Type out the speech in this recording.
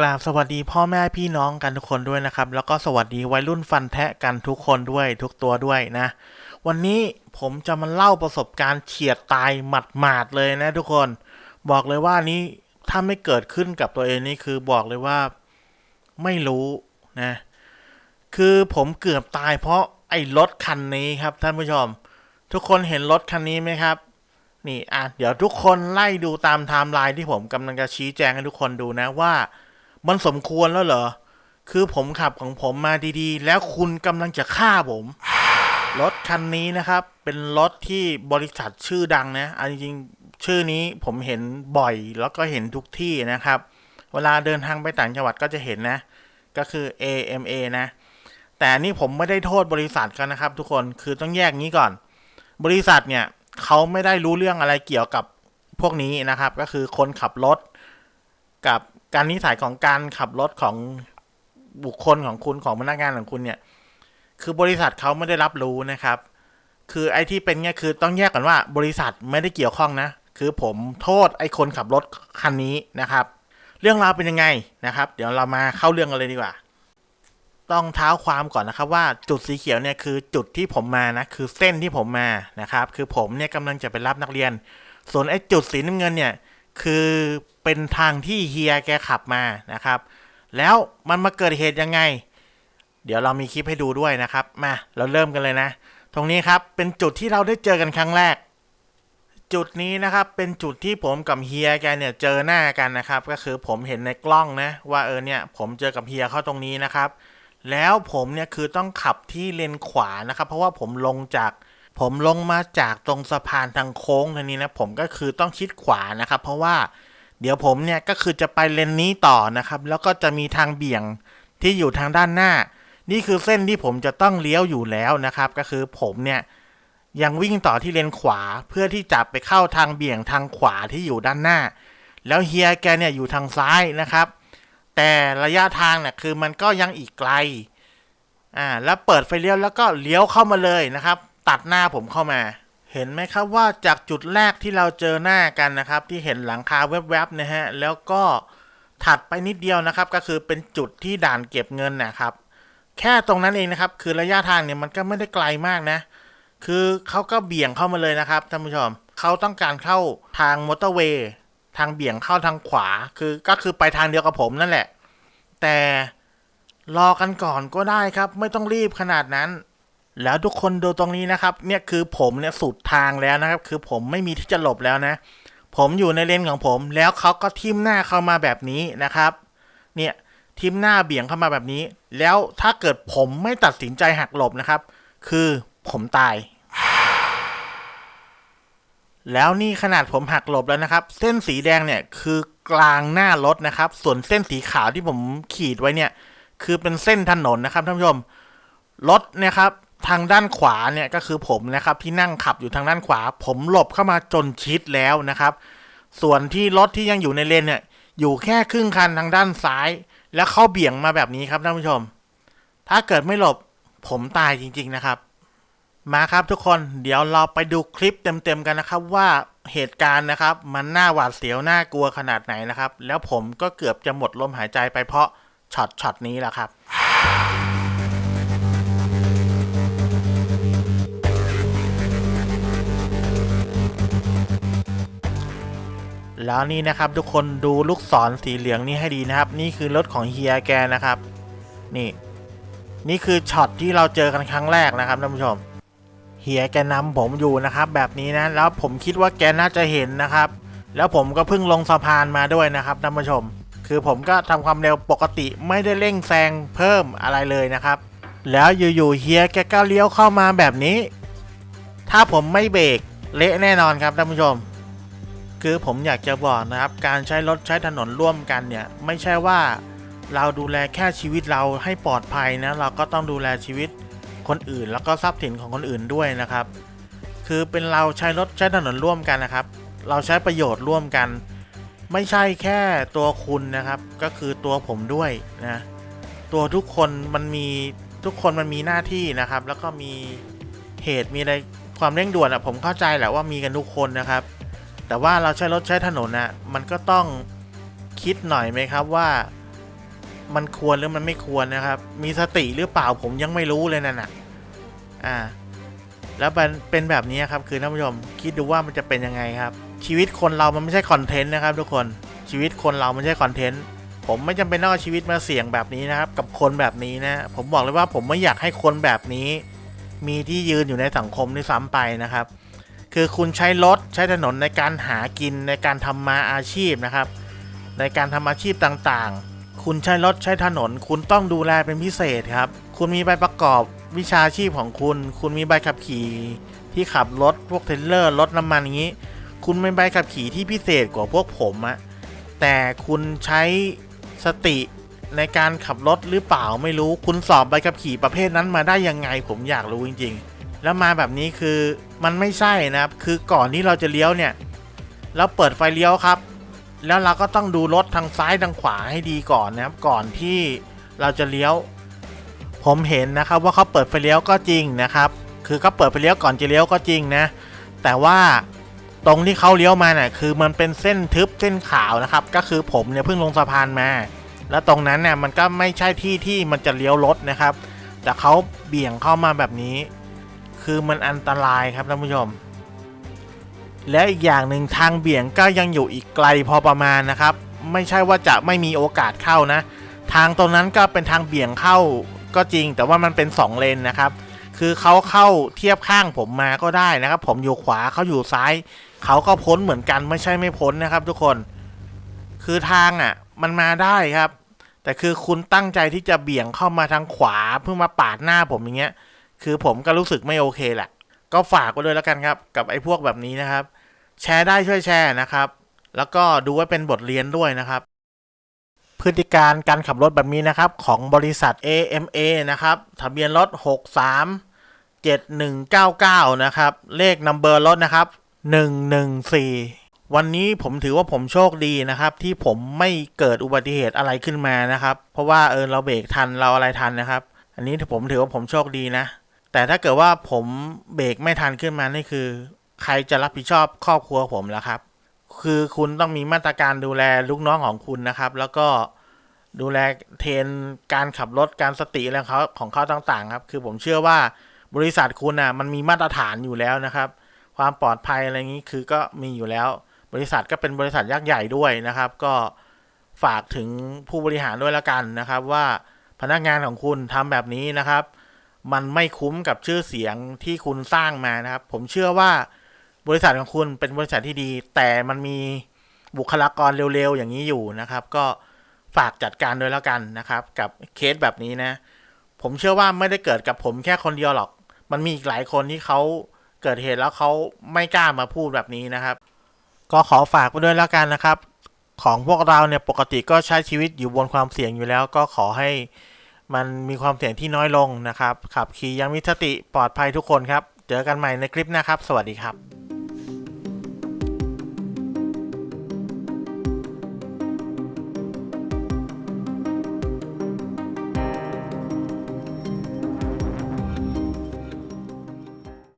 กราบสวัสดีพ่อแม่พี่น้องกันทุกคนด้วยนะครับ แล้วก็สวัสดีวัยรุ่นฟันแทะกันทุกคนด้วยทุกตัวด้วยนะ วันนี้ผมจะมาเล่าประสบการณ์เฉียดตายหมาดๆเลยนะทุกคน บอกเลยว่านี้ถ้าไม่เกิดขึ้นกับตัวเองนี่คือบอกเลยว่าไม่รู้นะ คือผมเกือบตายเพราะไอ้รถคันนี้ครับท่านผู้ชม ทุกคนเห็นรถคันนี้ไหมครับ นี่อะเดี๋ยวทุกคนไล่ดูตามไทม์ไลน์ที่ผมกำลังจะชี้แจงให้ทุกคนดูนะว่า มันสมควรแล้วเหรอ คือผมขับของผมมาดีๆ แล้วคุณกำลังจะฆ่าผม รถคันนี้นะครับ เป็นรถที่บริษัทชื่อดังนะอันจริงชื่อนี้ผมเห็นบ่อยแล้วก็เห็นทุกที่นะครับ เวลาเดินทางไปต่างจังหวัดก็จะเห็นนะ ก็คือ AMA นะ แต่นนี่ผมไม่ได้โทษบริษัทกันนะครับ ทุกคน คือต้องแยกงี้ก่อน บริษัทเนี่ยเขาไม่ได้รู้เรื่องอะไรเกี่ยวกับพวกนี้นะครับ ก็คือคนขับรถกับ การนิสัยของการขับรถของบุคคลของคุณของพนักงานของคุณเนี่ย คือบริษัทเขาไม่ได้รับรู้นะครับ คือไอ้ที่เป็นเนี่ยคือต้องแยกกันว่าบริษัทไม่ได้เกี่ยวข้องนะ คือผมโทษไอ้คนขับรถคันนี้นะครับ เรื่องราวเป็นยังไงนะครับ เดี๋ยวเรามาเข้าเรื่องกันเลยดีกว่า ต้องเท้าความก่อนนะครับว่าจุดสีเขียวเนี่ยคือจุดที่ผมมานะคือเส้นที่ผมมานะครับ คือผมเนี่ยกำลังจะไปรับนักเรียน ส่วนไอ้จุดสีน้ำเงินเนี่ย คือเป็นทางที่เฮียแกขับมานะครับ แล้วมันมาเกิดเหตุยังไง เดี๋ยวเรามีคลิปให้ดูด้วยนะครับ มาเราเริ่มกันเลยนะ ตรงนี้ครับเป็นจุดที่เราได้เจอกันครั้งแรก จุดนี้นะครับเป็นจุดที่ผมกับเฮียแกเนี่ยเจอหน้ากันนะครับ ก็คือผมเห็นในกล้องนะว่าเออเนี่ยผมเจอกับเฮียเข้าตรงนี้นะครับ แล้วผมเนี่ยคือต้องขับที่เลนขวานะครับ เพราะว่าผมลงจาก ผมลงมาจากตรงสะพานทางโค้งทางนี้นะผมก็คือต้องชิดขวานะครับ เพราะว่าเดี๋ยวผมเนี่ยก็คือจะไปเลนนี้ต่อนะครับ แล้วก็จะมีทางเบี่ยงที่อยู่ทางด้านหน้า นี่คือเส้นที่ผมจะต้องเลี้ยวอยู่แล้วนะครับ ก็คือผมเนี่ยยังวิ่งต่อที่เลนขวาเพื่อที่จะไปเข้าทางเบี่ยงทางขวาที่อยู่ด้านหน้า แล้วเฮียแกเนี่ยอยู่ทางซ้ายนะครับ แต่ระยะทางเนี่ยคือมันก็ยังอีกไกลอ่าแล้วเปิดไฟเลี้ยวแล้วก็เลี้ยวเข้ามาเลยนะครับ ตัดหน้าผมเข้ามา เห็นไหมครับว่าจากจุดแรกที่เราเจอหน้ากันนะครับ ที่เห็นหลังคาแวบๆนะฮะแล้วก็ถัดไปนิดเดียวนะครับ ก็คือเป็นจุดที่ด่านเก็บเงินนะครับ แค่ตรงนั้นเองนะครับ คือระยะทางเนี่ยมันก็ไม่ได้ไกลมากนะ คือเขาก็เบี่ยงเข้ามาเลยนะครับท่านผู้ชมเขาต้องการเข้าทางมอเตอร์เวย์ทางเบี่ยงเข้าทางขวาคือก็คือไปทางเดียวกับผมนั่นแหละ แต่รอกันก่อนก็ได้ครับ ไม่ต้องรีบขนาดนั้น แล้วทุกคนดูตรงนี้นะครับ เนี่ยคือผมเนี่ยสุดทางแล้วนะครับ คือผมไม่มีที่จะหลบแล้วนะ ผมอยู่ในเลนของผม แล้วเขาก็ทิมหน้าเข้ามาแบบนี้นะครับ เนี่ยทิมหน้าเบี่ยงเข้ามาแบบนี้ แล้วถ้าเกิดผมไม่ตัดสินใจหักหลบนะครับ คือผมตาย แล้วนี่ขนาดผมหักหลบแล้วนะครับ เส้นสีแดงเนี่ยคือกลางหน้ารถนะครับ ส่วนเส้นสีขาวที่ผมขีดไว้เนี่ย คือเป็นเส้นถนนนะครับท่านผู้ชมรถนะครับ ทางด้านขวาเนี่ยก็คือผมนะครับที่นั่งขับอยู่ทางด้านขวา ผมหลบเข้ามาจนชิดแล้วนะครับ ส่วนที่รถที่ยังอยู่ในเลนเนี่ยอยู่แค่ครึ่งคันทางด้านซ้าย แล้วเข้าเบี่ยงมาแบบนี้ครับท่านผู้ชม ถ้าเกิดไม่หลบผมตายจริง ๆนะครับ มาครับทุกคนเดี๋ยวเราไปดูคลิปเต็มๆกันนะครับว่าเหตุการณ์นะครับ มันน่าหวาดเสียวน่ากลัวขนาดไหนนะครับ แล้วผมก็เกือบจะหมดลมหายใจไปเพราะช็อตช็อตนี้แหละครับ แล้วนี่นะครับทุกคนดูลูกศรสีเหลืองนี่ให้ดีนะครับ นี่คือรถของเฮียแกนะครับ นี่ นี่คือช็อตที่เราเจอกันครั้งแรกนะครับท่านผู้ชมเฮียแกนำผมอยู่นะครับ แบบนี้นะแล้วผมคิดว่าแกน่าจะเห็นนะครับ แล้วผมก็เพิ่งลงสะพานมาด้วยนะครับท่านผู้ชม คือผมก็ทำความเร็วปกติไม่ได้เร่งแซงเพิ่มอะไรเลยนะครับ แล้วอยู่ๆเฮียแกก็เลี้ยวเข้ามาแบบนี้ ถ้าผมไม่เบรกเละแน่นอนครับท่านผู้ชม คือผมอยากจะบอกนะครับ การใช้รถใช้ถนนร่วมกันเนี่ย ไม่ใช่ว่าเราดูแลแค่ชีวิตเราให้ปลอดภัยนะ เราก็ต้องดูแลชีวิตคนอื่น แล้วก็ทรัพย์สินของคนอื่นด้วยนะครับ คือเป็นเราใช้รถใช้ถนนร่วมกันนะครับ เราใช้ประโยชน์ร่วมกัน ไม่ใช่แค่ตัวคุณนะครับ ก็คือตัวผมด้วยนะตัวทุกคนมันมีทุกคนมันมีหน้าที่นะครับ แล้วก็มีเหตุมีอะไรความเร่งด่วนอะผมเข้าใจแหละว่ามีกันทุกคนนะครับ แต่ว่าเราใช้รถใช้ถนนน่ะมันก็ต้องคิดหน่อยไหมครับว่ามันควรหรือมันไม่ควรนะครับ มีสติหรือเปล่าผมยังไม่รู้เลยนั่นน่ะอ่า แล้วมันเป็นแบบนี้ครับคือท่านผู้ชมคิดดูว่ามันจะเป็นยังไงครับ ชีวิตคนเรามันไม่ใช่คอนเทนต์นะครับ ทุกคนชีวิตคนเรามันไม่ใช่คอนเทนต์ผมไม่จำเป็นต้องเอาชีวิตมาเสี่ยงแบบนี้นะครับ กับคนแบบนี้นะ ผมบอกเลยว่าผมไม่อยากให้คนแบบนี้ มีที่ยืนอยู่ในสังคมด้วยซ้ำไปนะครับ คือคุณใช้รถใช้ถนนในการหากินในการทำมาอาชีพนะครับ ในการทำอาชีพต่างๆ คุณใช้รถใช้ถนน คุณต้องดูแลเป็นพิเศษครับ คุณมีใบประกอบวิชาชีพของคุณ คุณมีใบขับขี่ที่ขับรถพวกเทรลเลอร์รถน้ำมันอย่างนี้ คุณมีใบขับขี่ที่พิเศษกว่าพวกผมอะแต่คุณใช้สติในการขับรถหรือเปล่าไม่รู้ คุณสอบใบขับขี่ประเภทนั้นมาได้ยังไง ผมอยากรู้จริง ๆ แล้วมาแบบนี้คือมันไม่ใช่นะครับ คือก่อนที่เราจะเลี้ยวเนี่ยเราเปิดไฟเลี้ยวครับ แล้วเราก็ต้องดูรถทางซ้ายทางขวาให้ดีก่อนนะครับ ก่อนที่เราจะเลี้ยว ผมเห็นนะครับว่าเขาเปิดไฟเลี้ยวก็จริงนะครับ คือเขาเปิดไฟเลี้ยวก่อนจะเลี้ยวก็จริงนะ แต่ว่าตรงที่เขาเลี้ยวมาเนี่ย คือมันเป็นเส้นทึบเส้นขาวนะครับ ก็คือผมเนี่ยเพิ่งลงสะพานมา แล้วตรงนั้นเนี่ยมันก็ไม่ใช่ที่ที่มันจะเลี้ยวรถนะครับ แต่เขาเบี่ยงเข้ามาแบบนี้ คือมันอันตรายครับท่านผู้ชม และอีกอย่างหนึ่งทางเบี่ยงก็ยังอยู่อีกไกลพอประมาณนะครับ ไม่ใช่ว่าจะไม่มีโอกาสเข้านะ ทางตรงนั้นก็เป็นทางเบี่ยงเข้าก็จริง แต่ว่ามันเป็น 2 เลนนะครับ คือเขาเข้าเทียบข้างผมมาก็ได้นะครับ ผมอยู่ขวาเขาอยู่ซ้ายเขาก็พ้นเหมือนกันไม่ใช่ไม่พ้นนะครับ ทุกคน คือทางอะ มันมาได้ครับ แต่คือคุณตั้งใจที่จะเบี่ยงเข้ามาทางขวาเพื่อมาปาดหน้าผมอย่างเงี้ย คือผมก็รู้สึกไม่โอเคแหละ ก็ฝากไว้ด้วยแล้วกันครับ กับไอ้พวกแบบนี้นะครับ แชร์ได้ช่วยแชร์นะครับ แล้วก็ดูไว้เป็นบทเรียนด้วยนะครับ พฤติการการขับรถแบบนี้นะครับ ของบริษัท AMA นะครับ ทะเบียนรถ 63 7199 นะครับ เลขนัมเบอร์รถนะครับ 114 วันนี้ผมถือว่าผมโชคดีนะครับ ที่ผมไม่เกิดอุบัติเหตุอะไรขึ้นมานะครับ เพราะว่าเออเราเบรกทันเราอะไรทันนะครับ อันนี้ผมถือว่าผมโชคดีนะ แต่ถ้าเกิดว่าผมเบรกไม่ทันขึ้นมานี่คือ ใครจะรับผิดชอบครอบครัวผมล้วครับ คือคุณต้องมีมาตรการดูแลลูกน้องของคุณนะครับ แล้วก็ดูแลเทรนการขับรถการสติอะไรของเขาของเขาต่างๆ ครับ คือผมเชื่อว่าบริษัทคุณอะมันมีมาตรฐานอยู่แล้วนะครับ ความปลอดภัยอะไรนี้คือก็มีอยู่แล้ว บริษัทก็เป็นบริษัทยักษ์ใหญ่ด้วยนะครับ ก็ฝากถึงผู้บริหารด้วยละกันนะครับ ว่าพนักงานของคุณทำแบบนี้นะครับ มันไม่คุ้มกับชื่อเสียงที่คุณสร้างมานะครับ ผมเชื่อว่าบริษัทของคุณเป็นบริษัทที่ดี แต่มันมีบุคลากรเร็วๆอย่างนี้อยู่นะครับ ก็ฝากจัดการด้วยแล้วกันนะครับ กับเคสแบบนี้นะ ผมเชื่อว่าไม่ได้เกิดกับผมแค่คนเดียวหรอก มันมีอีกหลายคนที่เขาเกิดเหตุแล้วเขาไม่กล้ามาพูดแบบนี้นะครับ ก็ขอฝากไปด้วยแล้วกันนะครับ ของพวกเราเนี่ยปกติก็ใช้ชีวิตอยู่บนความเสี่ยงอยู่แล้ว ก็ขอให้ มันมีความเสี่ยงที่น้อยลงนะครับ ขับขี่อยังมีสติปลอดภัยทุกคนครับ เจอกันใหม่ในคลิปหนะครับ สวัสดีครับ